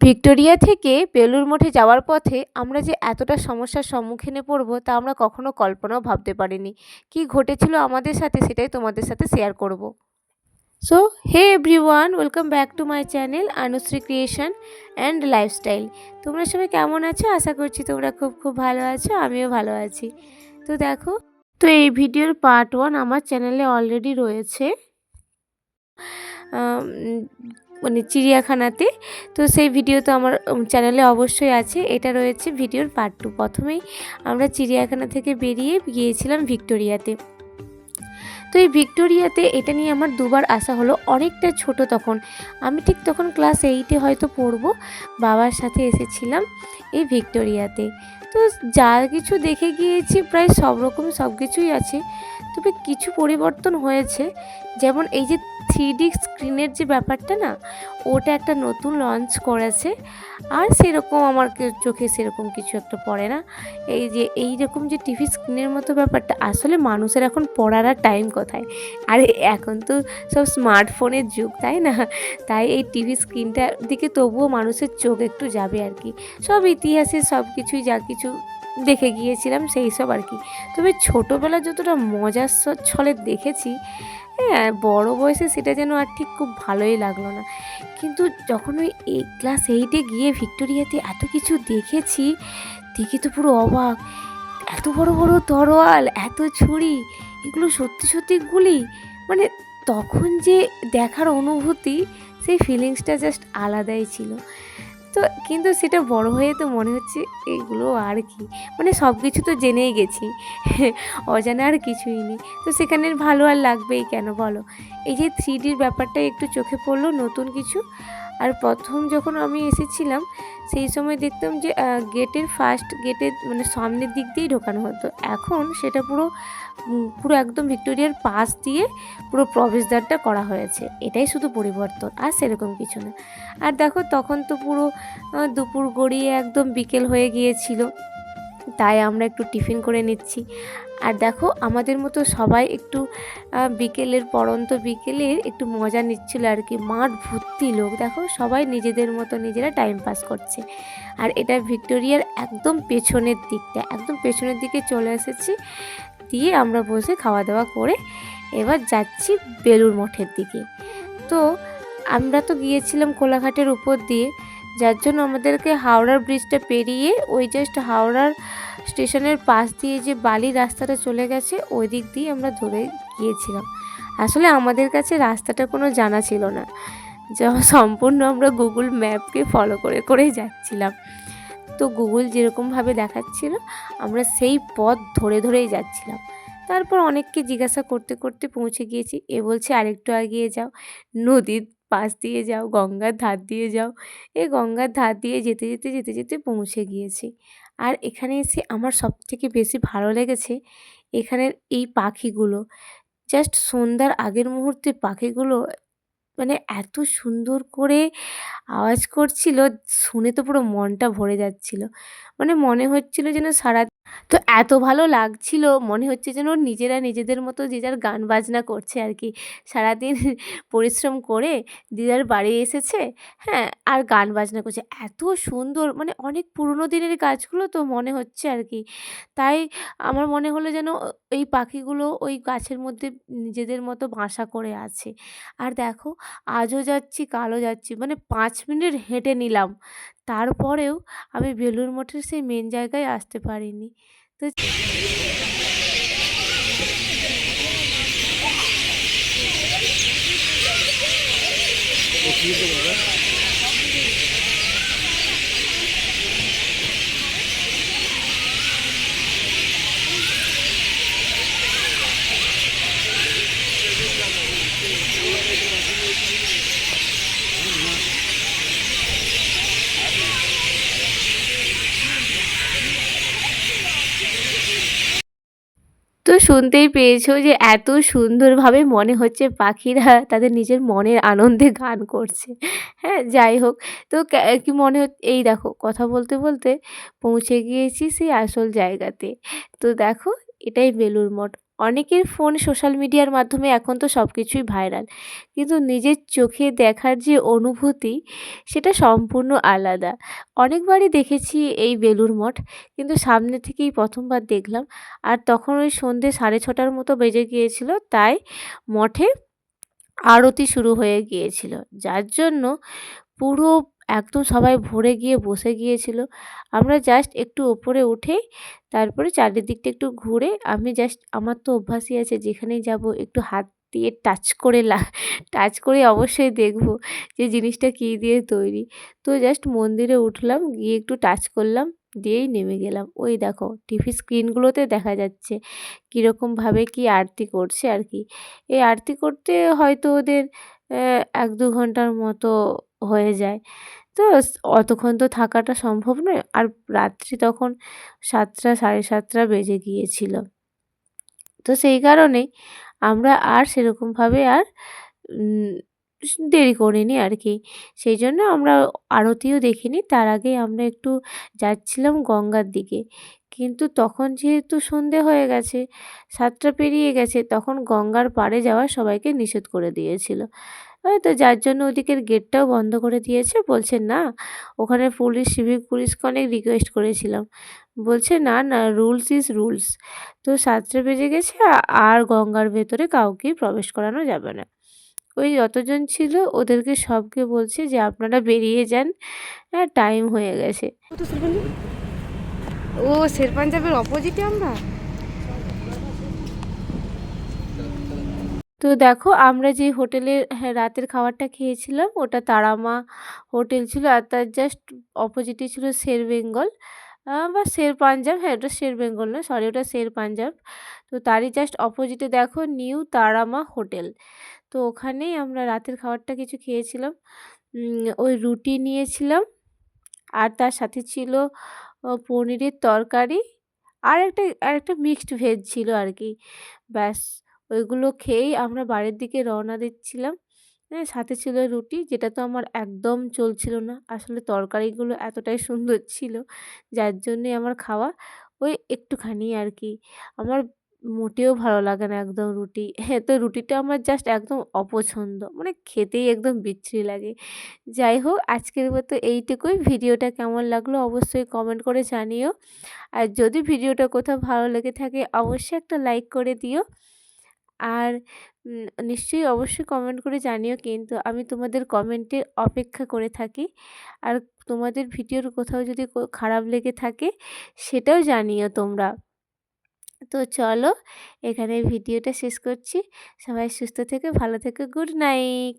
Victoria থেকে বেলুড় মঠে যাওয়ার পথে আমরা যে এতটা সমস্যার সম্মুখীনে পড়ব তা আমরা কখনো কল্পনাও ভাবতে পারিনি। কি ঘটেছিল আমাদের সাথে সেটাই তোমাদের সাথে শেয়ার করব। So hey everyone welcome back to my channel Anushree creation and lifestyle তোমরা সবাই কেমন আছো? আশা করছি তোমরা খুব খুব ভালো আছো, আমিও ভালো আছি। তো দেখো, তো এই ভিডিওর পার্ট ওয়ান আমার চ্যানেলে অলরেডি রয়েছে। মানে চিড়িয়াখানাতে। তো সেই ভিডিও তো আমার চ্যানেলে অবশ্যই আছে। এটা রয়েছে ভিডিওর পার্ট টু প্রথমেই আমরা চিড়িয়াখানা থেকে বেরিয়ে গিয়েছিলাম ভিক্টোরিয়াতে। তো এই ভিক্টোরিয়াতে এটা নিয়ে আমার দুবার আসা হলো। অনেকটা ছোট তখন। আমি ঠিক তখন ক্লাস এইটে হয়তো পড়ব। বাবার সাথে এসেছিলাম এই ভিক্টোরিয়াতে। তো যা কিছু দেখে গিয়েছি, প্রায় সব রকম সব কিছুই আছে। তবে কিছু পরিবর্তন হয়েছে। যেমন এই যে থ্রি ডি স্ক্রিনের যে ব্যাপারটা না, ওটা একটা নতুন লঞ্চ করেছে, আর সেরকম আমার চোখে সেরকম কিছু একটা পড়ে না। এই যে, এই রকম যে টিভি স্ক্রিনের মতো ব্যাপারটা, আসলে মানুষের এখন পড়ার আর টাইম কোথায়? আর, এখন তো সব স্মার্টফোনের যুগ, তাই না? তাই এই টিভি স্ক্রিনটার দিকে তবুও মানুষের চোখ একটু যাবে আর কি। সব ইতিহাসে সব কিছুই যা কিছু দেখে গিয়েছিলাম, সেই সব আর কি। তবে ছোটোবেলা যতটা মজার ছলে দেখেছি হ্যাঁ বড় বয়সে সেটা যেন আর ঠিক খুব ভালোই লাগল না। কিন্তু যখন ওই ক্লাস এইটে গিয়ে ভিক্টোরিয়াতে এত কিছু দেখেছি, দেখে তো পুরো অবাক। এত বড় বড় তরোয়াল, এত ছুরি, এগুলো সত্যি সত্যি গুলি? মানে তখন যে দেখার অনুভূতি, সেই ফিলিংসটা জাস্ট আলাদাই ছিল। তো কিন্তু সেটা বড় হয়ে তো মনে হচ্ছে এগুলো আর কি। মানে সব কিছু তো জেনেই গেছি। অজানা আর কিছুই নেই। তো সেখানের ভালো আর লাগবেই কেন বলো? এই যে থ্রি ডির ব্যাপারটা একটু চোখে পড়ল নতুন কিছু। আর প্রথম যখন আমি এসেছিলাম, সেই সময় দেখতাম যে গেটের ফার্স্ট গেটের মানে সামনের দিক দিয়েই ঢোকানো হতো। এখন সেটা পুরো পুরো একদম ভিক্টোরিয়ার পাশ দিয়ে পুরো প্রবেশদ্বারটা করা হয়েছে। এটাই শুধু পরিবর্তন, আর সেরকম কিছু না। আর দেখো, তখন তো পুরো দুপুর গড়িয়ে একদম বিকেল হয়ে গিয়েছিল। তাই আমরা একটু টিফিন করে নিচ্ছি। আর দেখো, আমাদের মতো সবাই একটু বিকেলের পরন্ত বিকেলের একটু মজা নিচ্ছিল আর কি। মাঠ ভর্তি লোক, দেখো, সবাই নিজেদের মতো নিজেরা টাইম পাস করছে। আর এটা ভিক্টোরিয়ার একদম পেছনের দিকটা, একদম পেছনের দিকে চলে এসেছি। দিয়ে আমরা বসে খাওয়া দাওয়া করে এবার যাচ্ছি বেলুর মঠের দিকে। তো আমরা তো গিয়েছিলাম কোলাঘাটের উপর দিয়ে যার জন্য আমাদেরকে হাওড়ার ব্রিজটা পেরিয়ে ওই জাস্ট হাওড়ার স্টেশনের পাশ দিয়ে যে বালি রাস্তাটা চলে গেছে, ওই দিক দিয়ে আমরা ধরে গিয়েছিলাম। আসলে আমাদের কাছে রাস্তাটা কোনো জানা ছিল না। যা সম্পূর্ণ আমরা গুগল ম্যাপকে ফলো করে, করেই যাচ্ছিলাম। তো গুগল যেরকমভাবে দেখাচ্ছিল, আমরা সেই পথ ধরে ধরেই যাচ্ছিলাম। তারপর অনেককে জিজ্ঞাসা করতে করতে পৌঁছে গিয়েছি। এ বলছে, আরেকটু এগিয়ে যাও। নদীর পাশ দিয়ে যাও, গঙ্গার ধার দিয়ে যাও। এই গঙ্গার ধার দিয়ে যেতে যেতে যেতে যেতে পৌঁছে গিয়েছি। আর এখানে এসে আমার সবথেকে বেশি ভালো লেগেছে এখানের এই পাখিগুলো। জাস্ট সন্ধ্যার আগের মুহূর্তে পাখিগুলো মানে এত সুন্দর করে আওয়াজ করছিল, শুনে তো পুরো মনটা ভরে যাচ্ছিল। মানে মনে হচ্ছিল যেন সারা তো এত ভালো লাগছিল, মনে হচ্ছে যেন নিজেরা নিজেদের মতো যে যার গান বাজনা করছে আর কি। সারাদিন পরিশ্রম করে দিদার বাড়ি এসেছে হ্যাঁ আর গান বাজনা করছে। এত সুন্দর মানে অনেক পুরনো দিনের গাছগুলো তো মনে হচ্ছে আর কি। তাই আমার মনে হলো যেন এই পাখিগুলো ওই গাছের মধ্যে নিজেদের মতো বাসা করে আছে। আর দেখো, আজও যাচ্ছি, কালও যাচ্ছি মানে পাঁচ মিনিট হেঁটে নিলাম। তারপরেও আমি বেলুড় মঠের সেই মেন জায়গায় আসতে পারিনি। তো শুনতেই পেয়েছ যে এত সুন্দরভাবে মনে হচ্ছে পাখিরা তাদের নিজের মনের আনন্দে গান করছে। হ্যাঁ যাই হোক, তো কে- মনে এই দেখো, কথা বলতে বলতে পৌঁছে গিয়েছি সেই আসল জায়গাতে। তো দেখো, এটাই বেলুর মঠ। অনেকের ফোন সোশ্যাল মিডিয়ার মাধ্যমে এখন তো সব কিছুই ভাইরাল। কিন্তু নিজের চোখে দেখার যে অনুভূতি, সেটা সম্পূর্ণ আলাদা। অনেকবারই দেখেছি এই বেলুর মঠ, কিন্তু সামনে থেকেই প্রথমবার দেখলাম। আর তখন ওই সন্ধে সাড়ে ছটার মতো বেজে গিয়েছিল, তাই মঠে আরতি শুরু হয়ে গিয়েছিল। যার জন্য পুরো একদম সবাই ভরে গিয়ে বসে গিয়েছিল। আমরা জাস্ট একটু ওপরে উঠেই তারপরে চারিদিকটা একটু ঘুরে আমি জাস্ট আমার তো অভ্যাসই আছে যেখানেই যাব একটু হাত দিয়ে টাচ করে লা টাচ করে অবশ্যই দেখব যে জিনিসটা কী দিয়ে তৈরি। তো জাস্ট মন্দিরে উঠলাম, গিয়ে একটু টাচ করলাম, দিয়েই নেমে গেলাম। ওই দেখো টিভি স্ক্রিনগুলোতে দেখা যাচ্ছে কীরকমভাবে কি আরতি করছে আর কি। এই আরতি করতে হয়তো ওদের এক দু ঘণ্টার মতো হয়ে যায়। তো অতক্ষণ তো থাকাটা সম্ভব নয়। আর রাত্রি তখন সাতটা, সাড়ে সাতটা বেজে গিয়েছিল। তো সেই কারণেই আমরা আর সেরকমভাবে আর দেরি করিনি আর কি। সেই জন্য আমরা আরতিও দেখিনি। তার আগে আমরা একটু যাচ্ছিলাম গঙ্গার দিকে। কিন্তু তখন যেহেতু সন্ধে হয়ে গেছে, সাতটা পেরিয়ে গেছে, তখন গঙ্গার পাড়ে যাওয়া সবাইকে নিষেধ করে দিয়েছিল। তো যার জন্য ওদিকের গেটটাও বন্ধ করে দিয়েছে, বলছে, না, ওখানে পুলিশ সিভিক পুলিশকে অনেক রিকোয়েস্ট করেছিলাম। বলছে, না না রুলস ইজ রুলস তো সাতটা বেজে গেছে, আর গঙ্গার ভেতরে কাউকেই প্রবেশ করানো যাবে না। ওই যতজন ছিল, ওদেরকে সবকে বলছে যে, আপনারা বেরিয়ে যান। হ্যাঁ টাইম হয়ে গেছে। ও শের পাঞ্জাবের অপোজিটে আমরা? তো দেখো আমরা যে হোটেলের হ্যাঁ রাতের খাবারটা খেয়েছিলাম, ওটা তারামা হোটেল ছিল আর তার জাস্ট অপোজিটে ছিল শের বেঙ্গল। বা শের পাঞ্জাব হ্যাঁ ওটা শের বেঙ্গল নয় সরি ওটা শের পাঞ্জাব। তো তারই জাস্ট অপোজিটে দেখো নিউ তারামা হোটেল। তো ওখানেই আমরা রাতের খাবারটা কিছু খেয়েছিলাম। ওই রুটি নিয়েছিলাম আর তার সাথে ছিল পনিরের তরকারি। আর একটা আর একটা মিক্সড ভেজ ছিল আর কি। ব্যাস। ওইগুলো খেয়েই আমরা বাড়ির দিকে রওনা দিচ্ছিলাম। হ্যাঁ সাথে ছিল রুটি, যেটা তো আমার একদম চলছিল না। আসলে তরকারিগুলো এতটাই সুন্দর ছিল, যার জন্যে আমার খাওয়া ওই একটুখানি আর কি। আমার মোটেও ভালো লাগে না একদম রুটি। হ্যাঁ তো রুটিটা আমার জাস্ট একদম অপছন্দ মানে খেতেই একদম বিচ্ছিরি লাগে। যাই হোক, আজকের মতো এইটুকুই। ভিডিওটা কেমন লাগল অবশ্যই কমেন্ট করে জানিও। আর যদি ভিডিওটা কোথাও ভালো লেগে থাকে, অবশ্যই একটা লাইক করে দিও। আর নিশ্চয়ই অবশ্যই কমেন্ট করে জানিও কিন্তু আমি তোমাদের কমেন্টের অপেক্ষা করে থাকি। আর তোমাদের ভিডিওর কোথাও যদি খারাপ লেগে থাকে সেটাও জানিও তোমরা। তো চলো, এখানে ভিডিওটা শেষ করছি। সবাই সুস্থ থেকে, ভালো থেকে গুড নাইট